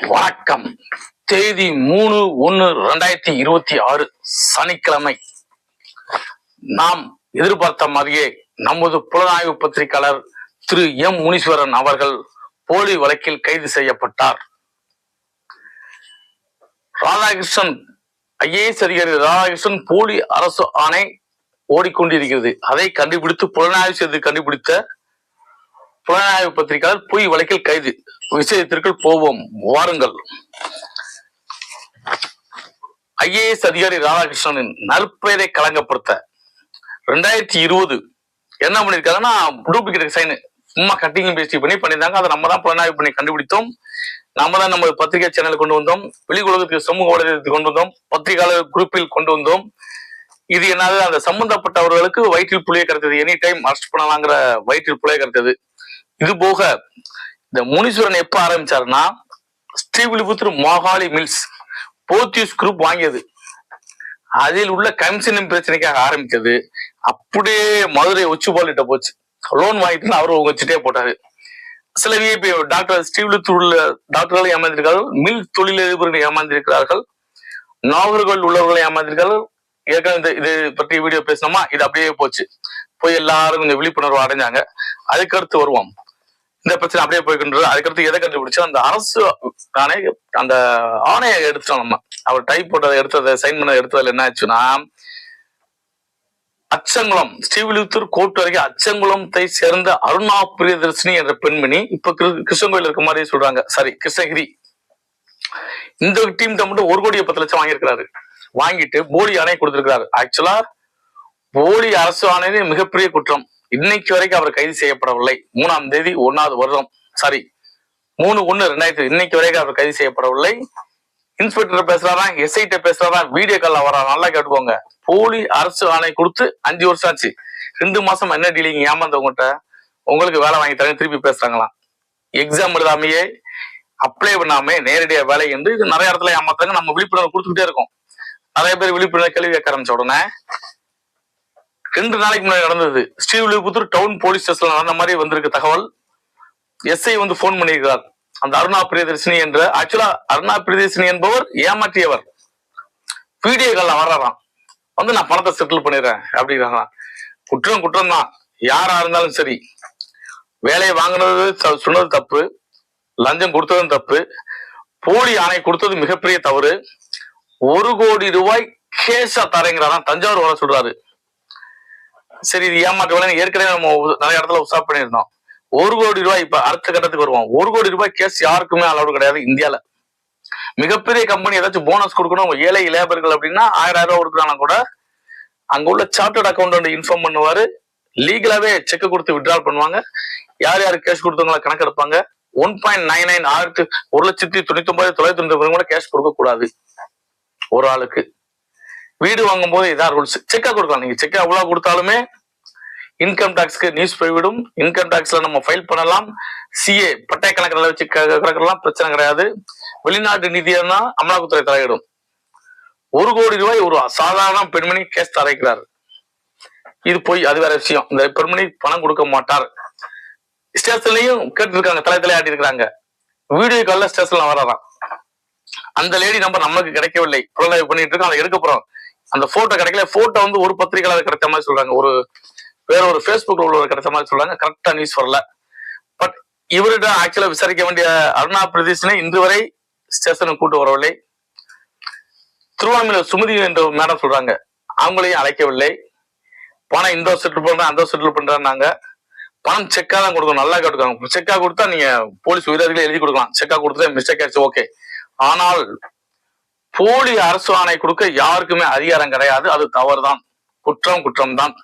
வணக்கம். தேதி மூணு ஒன்னு ரெண்டாயிரத்தி இருபத்தி ஆறு சனிக்கிழமை. நாம் எதிர்பார்த்த மாதிரியே நமது புலனாய்வு பத்திரிகையாளர் திரு எம் முனீஸ்வரன் அவர்கள் போலி வழக்கில் கைது செய்யப்பட்டார். ராதாகிருஷ்ணன் ஐஏஎஸ் அதிகாரி ராதாகிருஷ்ணன் போலி அரசு ஆணை ஓடிக்கொண்டிருக்கிறது. அதை கண்டுபிடித்து புலனாய்வு செய்து கண்டுபிடித்த புலனாய்வு பத்திரிகையாளர் பொய் வழக்கில் கைது. விஷயத்திற்குள் போவோம். வாருங்கள். ஐஏஎஸ் அதிகாரி ராதாகிருஷ்ணனின் நற்பெயரை களங்கப்படுத்த. ரெண்டாயிரத்தி இருபது. என்ன பண்ணிருக்காங்கன்னா டூப்ளிகேட் சைன் சும்மா கட்டிங் பேசி பண்ணி பண்ணியிருந்தாங்க. அதை நம்ம தான் புலனாய்வு பண்ணி கண்டுபிடித்தோம். நம்ம தான் நம்ம பத்திரிகை சேனல் கொண்டு வந்தோம். வெளி உலகத்துக்கு சமூக வலைதளத்துக்கு கொண்டு வந்தோம். பத்திரிகையாளர் குரூப்பில் கொண்டு வந்தோம். இது என்னது அந்த சம்பந்தப்பட்டவர்களுக்கு வயிற்றில் புளிய கரைத்தது எனி டைம் அரெஸ்ட் பண்ணலாங்கிற வயிற்றில் புளிய கரைத்தது இது போக இந்த முனீஸ்வரன் எப்ப ஆரம்பிச்சாருன்னா ஸ்ரீவில்லிபுத்தூர் மோகாலி மில்ஸ் போர்த்தியூஸ் குரூப் வாங்கியது. அதில் உள்ள கமிஷன் பிரச்சனைக்காக ஆரம்பிச்சது அப்படியே மதுரை உச்சிபாலிட்ட போச்சு. லோன் வாங்கிட்டு அவரு வச்சுட்டே போட்டாரு. சில விஐபி டாக்டர் ஸ்ரீவில்லிபுத்தூர் உள்ள டாக்டர்கள் ஏமாந்திருக்கிறார்கள் மில் தொழிலதிபர்கள் ஏமாந்திருக்கிறார்கள் நாகர்கள் உள்ளவர்களை ஏமாந்திருக்கிறார்கள். ஏற்கனவே இந்த இது பற்றி வீடியோ பேசினோமா? இது அப்படியே போச்சு. போய் எல்லாரும் கொஞ்சம் விழிப்புணர்வு அடைஞ்சாங்க. அதுக்கடுத்து வருவோம். இந்த பிரச்சனை அப்படியே போய்கின்றது. அதுக்கடுத்து எதை கண்டுபிடிச்சோம்? அந்த அரசு ஆணை அந்த ஆணையை எடுத்துட்டோம் நம்ம. அவர் டைப் போட்டதை எடுத்ததை சைன் பண்ணதை எடுத்ததுல என்ன ஆச்சுன்னா அச்சங்குளம் ஸ்ரீவில்லிபுத்தூர் கோர்ட் வரைக்கும் அச்சங்குளத்தை சேர்ந்த அருணா பிரியதர்ஷினி என்ற பெண்மணி இப்ப கிரு- இருக்க மாதிரி சொல்றாங்க. சாரி கிருஷ்ணகிரி. இந்த டீம் மட்டும் ஒரு கோடி பத்து லட்சம் வாங்கியிருக்கிறாரு. வாங்கிட்டு போலி ஆணை கொடுத்திருக்கிறாரு. ஆக்சுவலா போலி அரசு ஆணையிலே மிகப்பெரிய குற்றம். இன்னைக்கு வரைக்கும் அவர் கைது செய்யப்படவில்லை. மூணாம் தேதி ஒன்னாவது வருடம் சாரி மூணு ஒண்ணு ரெண்டாயிரத்தி இன்னைக்கு வரைக்கும் அவர் கைது செய்யப்படவில்லை. இன்ஸ்பெக்டர் பேசுறாரா? எஸ்ஐட்ட பேசுறாரா? வீடியோ கால்ல வரா நல்லா கேட்டுக்கோங்க. போலி அரசு ஆணை கொடுத்து அஞ்சு வருஷம் ஆச்சு. ரெண்டு மாசம் என்ன டீலிங் ஏமாந்தவங்ககிட்ட உங்களுக்கு வேலை வாங்கி தரேன் திருப்பி பேசுறாங்களாம். எக்ஸாம் எழுதாமையே அப்ளை பண்ணாமே நேரடியா வேலை என்று இது நிறைய இடத்துல ஏமாத்தாங்க நம்ம விழிப்புணர்வு கொடுத்துக்கிட்டே இருக்கோம். நிறைய பேர் விழிப்புணர்வு கேள்வி கேட்க ஆரம்பிச்ச உடனே ரெண்டு நாளைக்கு முன்னாடி நடந்தது. ஸ்ரீவில்லிபுத்தூர் டவுன் போலீஸ் ஸ்டேஷன்ல நடந்த மாதிரி வந்திருக்க தகவல். எஸ்ஐ வந்து போன் பண்ணியிருக்கிறார். அந்த அருணா பிரியதர்ஷினி என்ற ஆக்சுவலா அருணா பிரியதர்ஷினி என்பவர் ஏமாற்றியவர். வீடியோ காலில் வர்றாராம் வந்து நான் பணத்தை செட்டில் பண்ணிடுறேன் அப்படிங்கிறாங்க குற்றம் குற்றம் தான் யாரா இருந்தாலும் சரி. வேலையை வாங்கினது சொன்னது தப்பு. லஞ்சம் கொடுத்ததும் தப்பு. போலி ஆணை கொடுத்தது மிகப்பெரிய தவறு. ஒரு கோடி ரூபாய் கேஷா தரேங்கிறாராம். தஞ்சாவூர் வர சொல்றாரு. சரி இது ஏமாற்ற வேலை ஏற்கனவே நம்ம நிறைய இடத்துல உசாப் பண்ணியிருந்தோம். ஒரு கோடி ரூபாய் இப்ப அடுத்த கட்டத்துக்கு வருவோம். ஒரு கோடி ரூபாய் கேஸ் யாருக்குமே அளவு கிடையாது இந்தியால. மிகப்பெரிய கம்பெனி ஏதாச்சும் போனஸ் கொடுக்கணும் ஏழை லேபர்கள் அப்படின்னா ஆயிரம் ஆயிரம் ரூபாய் கொடுக்குறாங்க கூட அங்க உள்ள சார்ட்டர்ட் அக்கௌண்ட் இன்ஃபார்ம் பண்ணுவாரு. லீகலாவே செக் கொடுத்து விட்ரால் பண்ணுவாங்க. யார் யார் கேஷ் கொடுத்தவங்கள கணக்கெடுப்பாங்க ஒன் பாயிண்ட் நைன் நைன் ஆயிரத்து ஒரு லட்சத்தி தொண்ணூத்தி ஒன்பது தொள்ளாயிரத்தி தொண்ணூத்தி ஒன்பது கூட கேஷ் கொடுக்க கூடாது ஒரு ஆளுக்கு. வீடு வாங்கும் போது இதான் ரூல்ஸ் செக்கா கொடுக்கலாம். நீங்க செக்கா எவ்வளவு கொடுத்தாலுமே இன்கம் டாக்ஸ்க்கு நியூஸ் போய்விடும். இன்கம் டாக்ஸ்ல நம்ம ஃபைல் பண்ணலாம். சிஏ பட்டய கணக்கில் வச்சு கணக்கெல்லாம் பிரச்சனை கிடையாது. வெளிநாட்டு நிதியம்னா அமலாக்கத்துறை தலையிடும். ஒரு கோடி ரூபாய் ஒரு சாதாரண பெண்மணி கேஸ் தரைக்கிறார் இது போய் அது வேற விஷயம். இந்த பெண்மணி பணம் கொடுக்க மாட்டார். ஸ்டேஷன்லயும் கேட்டிருக்காங்க தலை தலையாட்டி இருக்காங்க வீடியோ காலில் ஸ்டேஷன்ல வராதான் அந்த லேடி நம்பர் நமக்கு கிடைக்கவில்லை. புலனாய்வு பண்ணிட்டு இருக்கோம். அதை எடுக்க போறோம். அந்த போட்டோ கிடைக்கல. போட்டோ வந்து ஒரு பத்திரிகையாளர் கிடைச்ச மாதிரி சொல்றாங்க. ஒரு வேற ஒரு ஃபேஸ்புக்ல உள்ளவர் கிடைச்ச மாதிரி சொல்றாங்க. கரெக்டா நியூஸ் வரல. பட் இவர்கிட்ட ஆக்சுவலா விசாரிக்க வேண்டிய அருணா பிரதீஷனை இன்று வரை ஸ்டேஷனுக்கு கூட்டு வரவில்லை. திருவண்ணாமலை சுமதி என்ற மேடம் சொல்றாங்க. அவங்களையும் அழைக்கவில்லை. பணம் இந்த செட்டில் பண்றேன் அந்த செட்டில் பண்றேன்னாங்க பணம் செக்கா தான் கொடுக்கணும். நல்லா கேட்டுக்காங்க. செக்கா கொடுத்தா நீங்க போலீஸ் உயிரிழர்களே எழுதி கொடுக்கலாம். செக்கா கொடுத்துட்டு மிஸ்டேக் ஆச்சு ஓகே ஆனால் போலி அரசு ஆணை கொடுக்க யாருக்குமே அதிகாரம் கிடையாது. அது தவறுதான். குற்றம் குற்றம் தான்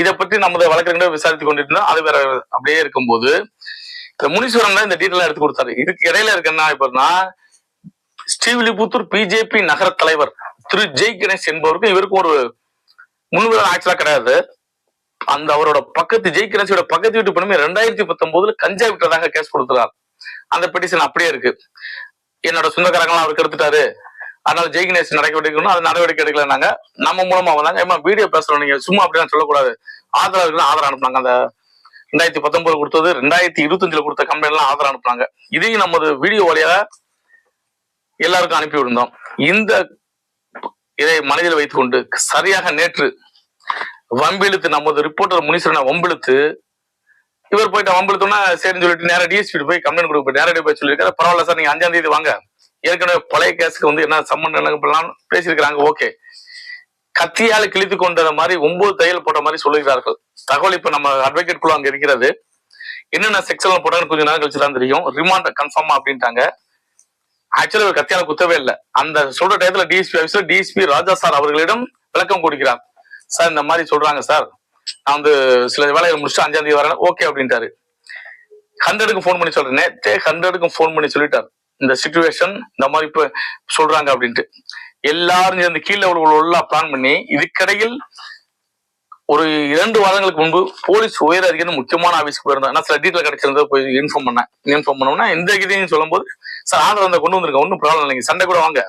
இதை பற்றி நமது வழக்கறிஞர் விசாரித்து கொண்டிருந்தோம் அது வேற அப்படியே இருக்கும்போது இந்த முனீஸ்வரன் தான் இந்த டீட்டெயில் எடுத்து கொடுத்தாரு. இதுக்கு இடையில இருக்கு என்ன இப்பனா ஸ்ரீவில்லிபுத்தூர் பிஜேபி நகர தலைவர் திரு ஜெய் கணேஷ் என்பவருக்கும் இவருக்கும் ஒரு முன்விரோதம் ஆக்சுவலா கிடையாது. அந்த அவரோட பக்கத்து ஜெய் கணேசியோட பக்கத்து வீட்டு பெண்ணுமே ரெண்டாயிரத்தி பத்தொன்பதுல கஞ்சா விட்டதாக கேஸ் கொடுத்துறார் அந்த பெட்டிஷன் அப்படியே இருக்கு. என்னோட சொந்தக்காரங்களாம் அவருக்கு எடுத்துட்டாரு. அதனால ஜெய் கணேஷ் நடவடிக்கை எடுக்கணும் அது நடவடிக்கை எடுக்கலன்னாங்க நம்ம மூலமா வந்தாங்க ஏமா வீடியோ பேசுறோம். நீங்க சும்மா அப்படிலாம் சொல்லக்கூடாது. ஆதரவு இருக்குன்னு ஆதரவு அனுப்புனாங்க. அந்த ரெண்டாயிரத்தி பத்தொன்பது கொடுத்தது ரெண்டாயிரத்தி இருபத்தஞ்சுல கொடுத்த கம்பெனி எல்லாம் ஆதரவு அனுப்புனாங்க. இதையும் நமது வீடியோ வழியாக எல்லாருக்கும் அனுப்பி விடுந்தோம். இந்த இதை மனதில் வைத்துக்கொண்டு சரியாக நேற்று வம்பிழுத்து நமது ரிப்போர்ட்டர் முனீஸ்வரனை வம்பிழுத்து இவர் போயிட்டு வம்பிழுத்தோம்னா சரின்னு சொல்லிட்டு நேரா டிஎஸ்பி போய் கம்ப்ளைண்ட் கொடுக்க போய் நேரடியாக போய் சொல்லியிருக்காரு. பரவாயில்ல சார் நீங்க அஞ்சாம் தேதி வாங்க. ஏற்கனவே பழைய கேஸுக்கு வந்து என்ன சம்மன் பண்ணலாம் பேசியிருக்கிறாங்க ஓகே. கத்தியால கிழித்து கொண்டத மாதிரி ஒன்பது தையல் போட்ட மாதிரி சொல்லுகிறார்கள். தகவல் இப்ப நம்ம அட்வொகேட் குழு அங்க இருக்கிறது. என்னென்ன செக்ஷன்ல போட்டாங்கன்னு கொஞ்ச நேரம் கழிச்சு தான் தெரியும். ரிமாண்ட் கன்ஃபார்மா அப்படின்ட்டாங்க. ஆக்சுவலா ஒரு கத்தியால குத்தவே இல்லை. அந்த சொல்ற டயத்துல DSP officer DSP Raja sir அவர்களிடம் விளக்கம் கொடுக்கிறார். சார் இந்த மாதிரி சொல்றாங்க சார். நான் வந்து சில வேலையை முடிச்சுட்டு அஞ்சாம் தேதி வரேன். ஓகே அப்படின்ட்டாரு. ஹண்ட்ரடுக்கு ஃபோன் பண்ணி சொல்றேன். நேற்றே ஹண்ட்ரடுக்கும் ஃபோன் பண்ணி சொல்லிட்டார். இந்த சுச்சுவேஷன் இந்த மாதிரி இப்ப சொல்றாங்க அப்படின்ட்டு. எல்லாரும் சேர்ந்து கீழே உள்ள பிளான் பண்ணி இதுக்கிடையில் ஒரு இரண்டு வாரங்களுக்கு முன்பு போலீஸ் உயர் அதிகாரி முக்கியமான ஆபீஸ்க்கு போயிருந்தோம் நான் சில டீட்டெயில் கிடைச்சிருந்தா போய் இன்ஃபார்ம் பண்ணேன். இன்ஃபார்ம் பண்ணோம்னா இந்த இதையும் சொல்லும்போது சார் ஆர்டர் வந்தால் கொண்டு வந்திருக்கேன் ஒன்றும் ப்ராப்ளம் இல்லைங்க சண்டை கூட வாங்க.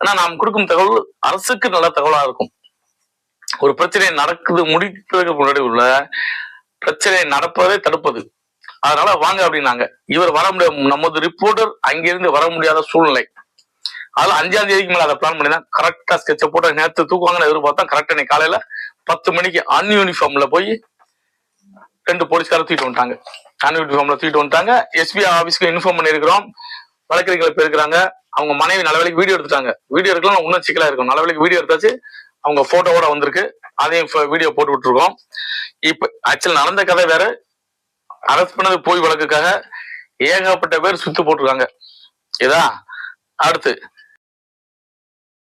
ஆனா நாம் கொடுக்கும் தகவல் அரசுக்கு நல்ல தகவலா இருக்கும். ஒரு பிரச்சனை நடக்குது முடிப்பதற்கு முன்னாடி உள்ள பிரச்சனை நடப்பதை தடுப்பது. அதனால வாங்க அப்படின்னாங்க. இவர் வர முடியாது நமது ரிப்போர்ட்டர் அங்கிருந்து வர முடியாத சூழ்நிலை. அதனால அஞ்சாம் தேதிக்கு மேல அதை பிளான் பண்ணி தான் கரெக்டா ஸ்கெட்சை போட்டு நேரத்து தூக்குவாங்கன்னு எதிர்பார்த்தா கரெக்டா இன்னைக்கு காலையில பத்து மணிக்கு அன்யூனிஃபார்ம்ல போய் ரெண்டு போலீஸ்காரர் தூக்கிட்டு வந்துட்டாங்க. அன்யூனிஃபார்ம்ல தூக்கிட்டு வந்துட்டாங்க. எஸ்பி ஆபீஸ்க்கு இன்ஃபார்ம் பண்ணியிருக்கிறோம். வழக்கறிஞர்கள் போயிருக்கிறாங்க அவங்க மனைவி நல்லவேளைக்கு வீடியோ எடுத்துட்டாங்க. வீடியோ எடுக்கலாம் இன்னும் சிக்கலா இருக்கும். நல்லவேளைக்கு வீடியோ எடுத்தாச்சு. அவங்க போட்டோவோட வந்திருக்கு. அதையும் வீடியோ போட்டு விட்டுருக்கோம். இப்ப ஆக்சுவல் நடந்த கதை வேற. அரெஸ்ட் பண்ணது போய் வழக்குக்காக ஏகப்பட்ட பேர் சுத்து போட்டிருக்காங்க. இதா அடுத்து.